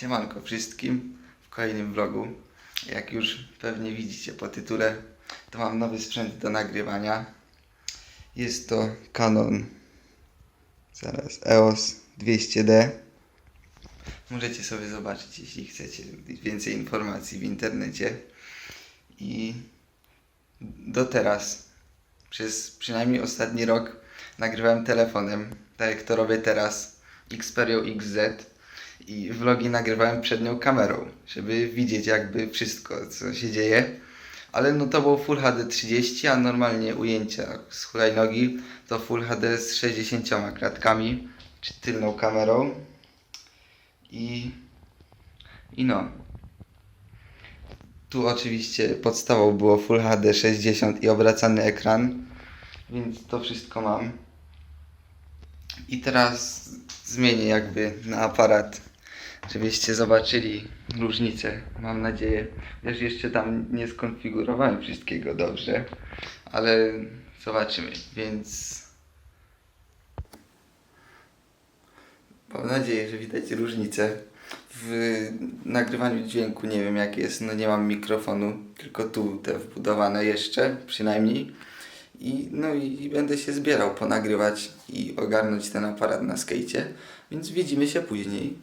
Siemanko wszystkim w kolejnym vlogu. Jak już pewnie widzicie po tytule, to mam nowy sprzęt do nagrywania. Jest to Canon zaraz EOS 200D. Możecie sobie zobaczyć, jeśli chcecie więcej informacji w internecie. I do teraz, przez przynajmniej ostatni rok, nagrywałem telefonem, tak jak to robię teraz, Xperia XZ i vlogi nagrywałem przed nią kamerą, żeby widzieć jakby wszystko, co się dzieje. Ale no to było Full HD 30, a normalnie ujęcia z hulajnogi to Full HD z 60 klatkami, czy tylną kamerą. I, i no. Tu oczywiście podstawą było Full HD 60 i obracany ekran, więc to wszystko mam. I teraz zmienię jakby na aparat, żebyście zobaczyli różnicę, mam nadzieję. Też jeszcze tam nie skonfigurowałem wszystkiego dobrze, ale zobaczymy, więc mam nadzieję, że widać różnicę. W nagrywaniu dźwięku nie wiem jak jest, no nie mam mikrofonu, tylko tu te wbudowane jeszcze przynajmniej. I, no i będę się zbierał ponagrywać i ogarnąć ten aparat na skejcie, więc widzimy się później.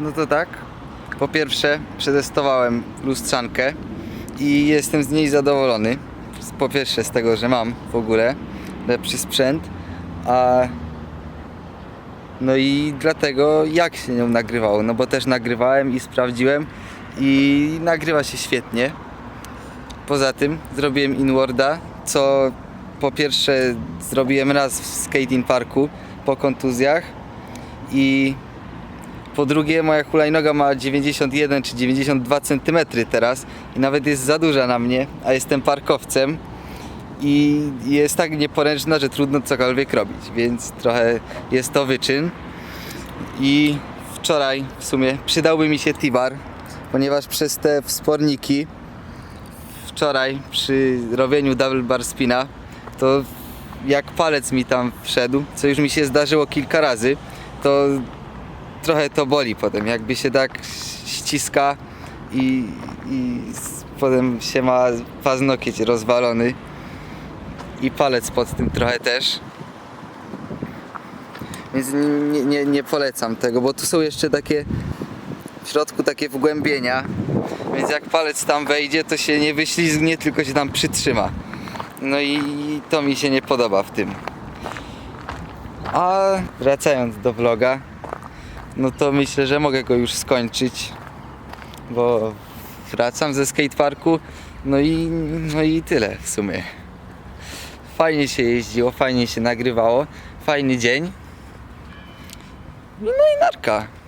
No to tak. Po pierwsze, przetestowałem lustrzankę i jestem z niej zadowolony. Po pierwsze z tego, że mam w ogóle lepszy sprzęt, a no i dlatego jak się nią nagrywało, no bo też nagrywałem i sprawdziłem i nagrywa się świetnie. Poza tym zrobiłem inwarda, co po pierwsze zrobiłem raz w skating parku po kontuzjach i po drugie, moja hulajnoga ma 91 czy 92 cm teraz i nawet jest za duża na mnie, a jestem parkowcem i jest tak nieporęczna, że trudno cokolwiek robić, więc trochę jest to wyczyn. I wczoraj w sumie przydałby mi się Tibar, ponieważ przez te wsporniki wczoraj przy robieniu double bar spina to jak palec mi tam wszedł, co już mi się zdarzyło kilka razy, to trochę to boli potem, jakby się tak ściska i, i potem się ma paznokieć rozwalony i palec pod tym trochę też. Więc nie, nie, nie polecam tego, bo tu są jeszcze takie środku takie wgłębienia, więc jak palec tam wejdzie, to się nie wyślizgnie, tylko się tam przytrzyma. No i to mi się nie podoba w tym. A wracając do vloga, no to myślę, że mogę go już skończyć, bo wracam ze skateparku, no i, no i tyle w sumie. fajnie się jeździło, fajnie się nagrywało, fajny dzień. No i narka.